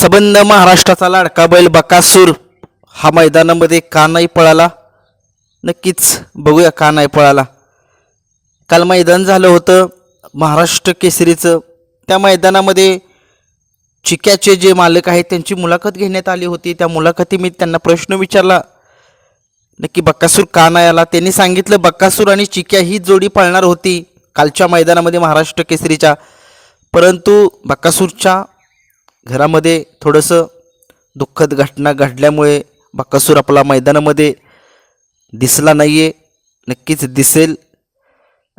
सबंध महाराष्ट्राचा लाडका बैल बकासूर हा मैदानामध्ये का नाही पळाला? नक्कीच बघूया का नाही पळाला. काल मैदान झालं होतं महाराष्ट्र केसरीचं. त्या मैदानामध्ये चिक्याचे जे मालक आहेत त्यांची मुलाखत घेण्यात आली होती. त्या मुलाखती मी त्यांना प्रश्न विचारला नक्की बक्कासूर का नाही आला? त्यांनी सांगितलं बक्कासूर आणि चिक्या ही जोडी पळणार होती कालच्या मैदानामध्ये महाराष्ट्र केसरीच्या. परंतु बक्कासूरच्या घरामध्ये थोडंसं दुःखद घटना घडल्यामुळे बाकासूर आपला मैदानामध्ये दिसला नाही आहे नक्कीच दिसेल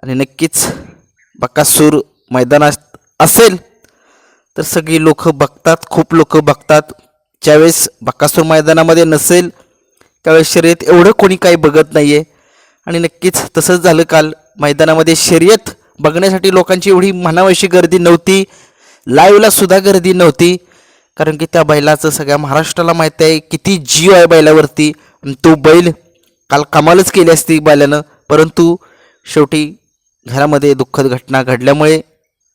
आणि नक्कीच बक्कासूर मैदानात असेल तर सगळी लोक बघतात खूप लोक बघतात. ज्यावेळेस बाकासूर मैदानामध्ये नसेल त्यावेळेस शर्यत एवढं कोणी काही बघत नाही आहे आणि नक्कीच तसंच झालं काल मैदानामध्ये शर्यत बघण्यासाठी लोकांची एवढी म्हणावशी गर्दी नव्हती. लाईव्हला सुद्धा गर्दी नव्हती. कारण की त्या बैलाचं सगळ्या महाराष्ट्राला माहीत आहे किती जीव आहे बैलावरती. आणि तो बैल काल कमालच केली असती बैलानं. परंतु शेवटी घरामध्ये दुःखद घटना घडल्यामुळे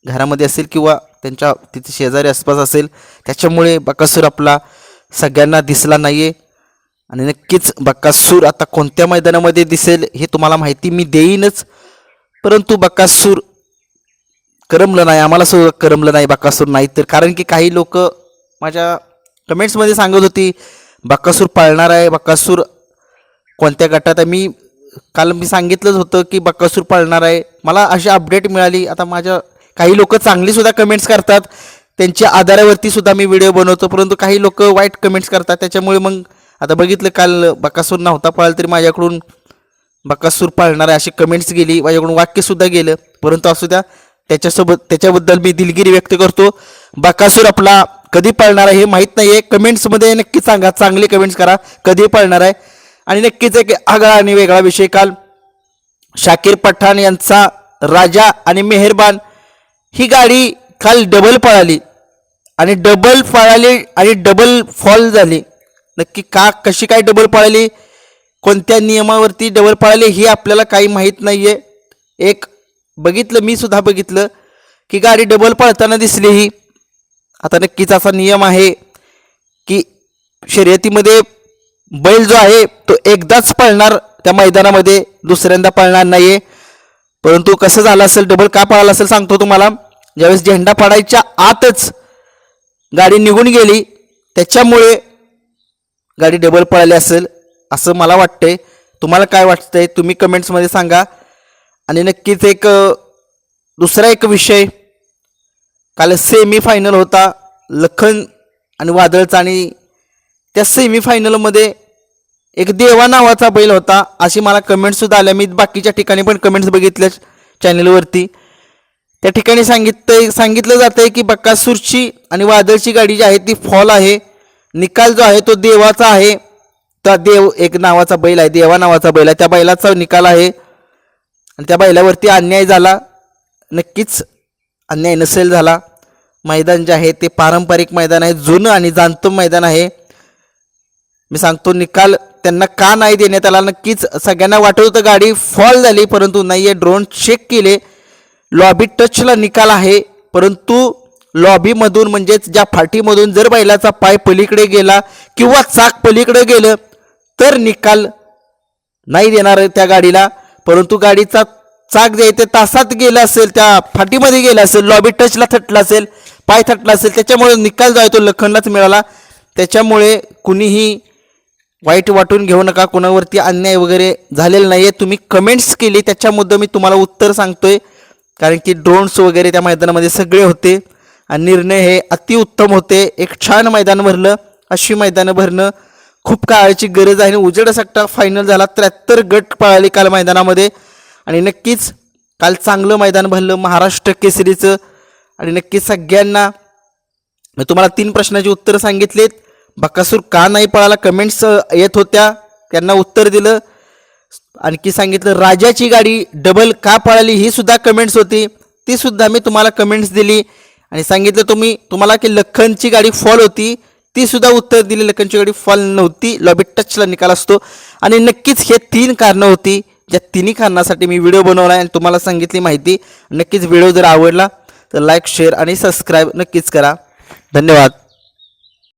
घरामध्ये असेल किंवा त्यांच्या तिथे शेजारी आसपास असेल त्याच्यामुळे बकासूर आपला सगळ्यांना दिसला नाही आहे आणि नक्कीच बकासूर आता कोणत्या मैदानामध्ये दिसेल हे तुम्हाला माहिती मी देईनच. परंतु बक्कासूर करमलं नाही आम्हाला सुद्धा करमलं नाही बाकासूर नाही तर कारण की काही लोक माझ्या कमेंट्समध्ये सांगत होती बाकासूर पाळणार आहे बाकासूर कोणत्या गटात आहे? मी काल मी सांगितलंच होतं की बक्कासूर पाळणार आहे. मला अशी अपडेट मिळाली. आता माझ्या काही लोक चांगलीसुद्धा कमेंट्स करतात. त्यांच्या आधारावरती सुद्धा मी व्हिडिओ बनवतो. परंतु काही लोक वाईट कमेंट्स करतात. त्याच्यामुळे मग आता बघितलं काल बकासूर नव्हता पळाला तरी माझ्याकडून बकासूर पाळणार आहे अशी कमेंट्स गेली. माझ्याकडून वाक्यसुद्धा गेलं. परंतु असू द्या त्याच्यासोबत त्याच्याबद्दल मी दिलगिरी व्यक्त करतो. बकासूर आपला कधी पळणार आहे हे माहीत नाही आहे कमेंट्समध्ये नक्की सांगा. चांगले कमेंट्स करा. कधी पळणार आहे? आणि नक्कीच एक आगळा आणि वेगळा विषय काल शाकीर पठाण यांचा राजा आणि मेहरबान ही गाडी काल डबल पळाली. आणि डबल पळाली आणि डबल फॉल झाली. नक्की का कशी काय डबल पळाली? कोणत्या नियमावरती डबल पळाली हे आपल्याला काही माहीत नाही आहे एक बघितलं मी सुद्धा बघितलं की गाडी डबल पळताना दिसली ही आता नक्कीच असा नियम आहे की शर्यतीमध्ये बैल जो आहे तो एकदाच पळणार त्या मैदानामध्ये दुसऱ्यांदा पळणार नाही आहे परंतु कसं झालं असेल डबल का पळाला असेल सांगतो तुम्हाला. ज्यावेळेस झेंडा पाडायच्या आतच गाडी निघून गेली त्याच्यामुळे गाडी डबल पळाली असेल असं मला वाटतंय. तुम्हाला काय वाटतंय तुम्ही कमेंट्समध्ये सांगा. आणि नक्कीच एक दुसरा एक विषय. काल सेमी फायनल होता लखन आणि वादळचा आणि त्या सेमीफायनलमध्ये एक देवा नावाचा बैल होता. अशी मला कमेंट्ससुद्धा आल्या. मी बाकीच्या ठिकाणी पण कमेंट्स बघितल्या चॅनलवरती त्या ठिकाणी सांगितलं सांगितलं जातं आहे की बक्कासूरची आणि वादळची गाडी जी आहे ती फॉल आहे. निकाल जो आहे तो देवाचा आहे. त्या देव एक नावाचा बैल आहे देवा नावाचा बैल आहे. त्या बैलाचा निकाल आहे. आणि त्या बैलावरती अन्याय झाला नक्कीच अन्याय नसेल झाला. मैदान जे आहे ते पारंपरिक मैदान आहे जुनं आणि जाणतं मैदान आहे. मी सांगतो निकाल त्यांना का नाही देण्यात आला नक्कीच सगळ्यांना वाटत होतं गाडी फॉल झाली परंतु नाही आहे ड्रोन चेक केले. लॉबी टचला निकाल आहे परंतु लॉबीमधून म्हणजेच ज्या फाटीमधून जर बैलाचा पाय पलीकडे गेला किंवा चाक पलीकडे गेलं तर निकाल नाही देणार त्या गाडीला. परंतु गाडीचा चाक जे आहे ते तासात गेला असेल त्या फाटीमध्ये गेला असेल लॉबी टचला थटला असेल पाय थटला असेल त्याच्यामुळे निकाल जो आहे तो लखनलाच मिळाला. त्याच्यामुळे कुणीही वाईट वाटून घेऊ नका कोणावरती अन्याय वगैरे झालेला नाही आहे तुम्ही कमेंट्स केली त्याच्यामुळे मी तुम्हाला उत्तर सांगतोय. कारण की ड्रोन्स वगैरे त्या मैदानामध्ये सगळे होते आणि निर्णय हे अतिउत्तम होते. एक छान मैदान भरलं अशी मैदानं भरणं खूप काळाची गरज आहे आणि उजेड सट्टा फायनल झाला. त्र्याहत्तर गट पळाले काल मैदानामध्ये. आणि नक्कीच काल चांगलं मैदान भरलं महाराष्ट्र केसरीचं. आणि नक्कीच सगळ्यांना मी तुम्हाला तीन प्रश्नाची उत्तरं सांगितलीत. बकासूर का नाही पळाला? कमेंट्स येत होत्या. त्यांना उत्तर दिलं. आणखी सांगितलं राजाची गाडी डबल का पळाली? ही सुद्धा कमेंट्स होती. ती सुद्धा मी तुम्हाला कमेंट्स दिली. आणि सांगितलं तुम्ही तुम्हाला की लखनची गाडी फॉल होती. ती सुद्धा उत्तर दिली लखनची फॉल नव्हती. लॉबी टचला निकाल असतो. आणि नक्कीच हे तीन कारणं होती. ज्या तिन्ही कारणासाठी मी व्हिडिओ बनवला आणि तुम्हाला सांगितली माहिती. नक्कीच व्हिडिओ जर आवडला तर लाईक शेअर आणि सबस्क्राईब नक्कीच करा. धन्यवाद.